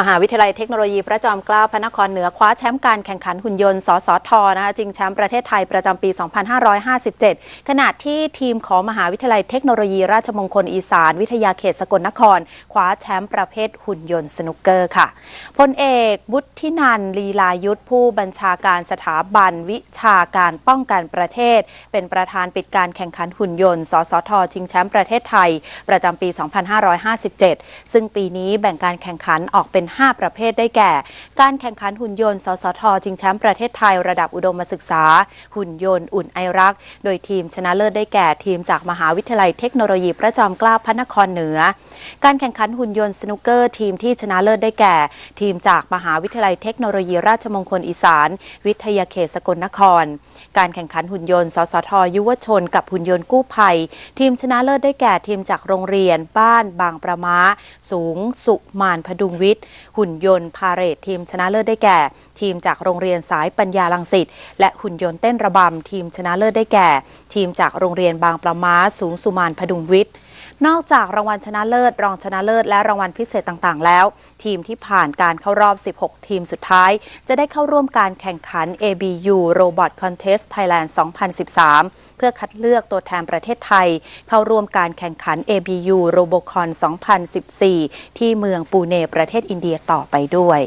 มหาวิทยาลัยเทคโนโลยีพระจอมเกล้าพระนครเหนือคว้าแชมป์การแข่งขันหุ่นยนต์ สสทนะคะจิงแชมป์ประเทศไทยประจำปี 2557 ขณะที่ทีมของมหาวิทยาลัยเทคโนโลยีราชมงคลอีสาน วิทยาเขตสกลนคร คว้าแชมป์ประเภทหุ่นยนต์สนุกเกอร์ค่ะพลเอกบุตทินันลีลายุทธผู้บัญชาการสถาบันวิชาการป้องกันประเทศ เป็นประธานปิดการแข่งขันหุ่นยนต์ สสทชิงแชมป์ประเทศไทย ประจำปี 2557 ซึ่งปีนี้แบ่งการแข่งขันออกเป็น5 ประเภทได้แก่ การแข่งขันหุ่นยนต์ สสทชิงแชมป์ประเทศไทยระดับอุดมศึกษา หุ่นยนต์อุ่นไอรัก โดยทีมชนะเลิศได้แก่ทีมจากมหาวิทยาลัยเทคโนโลยีพระจอมเกล้าพระนครเหนือ การแข่งขันหุ่นยนต์สนุกเกอร์ ทีมที่ชนะเลิศได้แก่ ทีมจากมหาวิทยาลัยเทคโนโลยีราชมงคลอีสาน วิทยาเขตสกลนคร การแข่งขันหุ่นยนต์ สสทยุวชน กับหุ่นยนต์กู้ภัย ทีมชนะเลิศได้แก่ทีมจากโรงเรียน บ้านบางประมาสูง สุมานพดุงวิทย์หุ่นยนต์พาเรดทีมชนะเลิศได้แก่ ทีมจากโรงเรียนสายปัญญาลังสิตและหุ่นยนต์เต้นระบำทีมชนะเลิศได้แก่ ทีมจากโรงเรียนบางประม้าสูงสุมานพดุงวิทย์นอกจากรางวัลชนะเลิศ รองชนะเลิศ และรางวัลพิเศษต่าง ๆ แล้ว ทีมที่ผ่านการเข้ารอบ 16 ทีมสุดท้าย จะได้เข้าร่วมการแข่งขัน ABU Robot Contest Thailand 2013 เพื่อคัดเลือกตัวแทนประเทศไทย เข้าร่วมการแข่งขัน ABU Robocon 2014 ที่เมืองปูเนประเทศอินเดียต่อไปด้วย